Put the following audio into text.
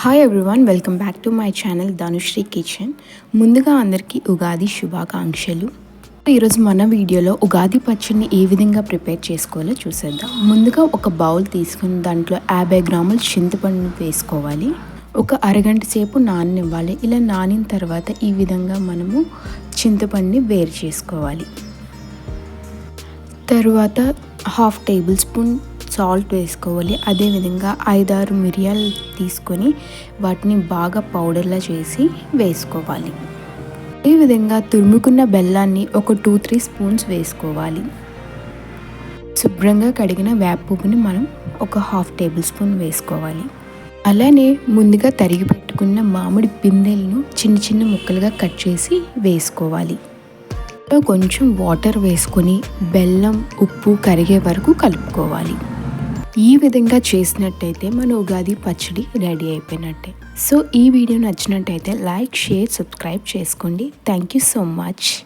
Hi everyone welcome back to my channel Dhanushree kitchen ముందుగా అందరికీ ఉగాది శుభాకాంక్షలు. ఈరోజు మన వీడియోలో ఉగాది పచ్చడిని ఏ విధంగా ప్రిపేర్ చేసుకోవాలో చూసేద్దాం. ముందుగా ఒక బౌల్ తీసుకుని దాంట్లో యాభై గ్రాముల చింతపండును వేసుకోవాలి. ఒక అరగంట సేపు నాననివ్వాలి. ఇలా నానిన తర్వాత ఈ విధంగా మనము చింతపండుని వేరు చేసుకోవాలి. తరువాత హాఫ్ టేబుల్ స్పూన్ సాల్ట్ వేసుకోవాలి. అదేవిధంగా ఐదారు మిరియాలు తీసుకొని వాటిని బాగా పౌడర్లా చేసి వేసుకోవాలి. ఈ విధంగా తురుముకున్న బెల్లాన్ని ఒక టూ త్రీ స్పూన్స్ వేసుకోవాలి. శుభ్రంగా కడిగిన వేప మనం ఒక హాఫ్ టేబుల్ స్పూన్ వేసుకోవాలి. అలానే ముందుగా తరిగి పెట్టుకున్న మామిడి పిందెలను చిన్న చిన్న ముక్కలుగా కట్ చేసి వేసుకోవాలి. కొంచెం వాటర్ వేసుకొని బెల్లం ఉప్పు కరిగే వరకు కలుపుకోవాలి. ఈ విధంగా చేసినట్టయితే మన ఉగాది పచ్చడి రెడీ అయిపోయినట్టే. సో ఈ వీడియో నచ్చినట్టయితే లైక్ షేర్ సబ్స్క్రైబ్ చేసుకోండి. Thank you so much.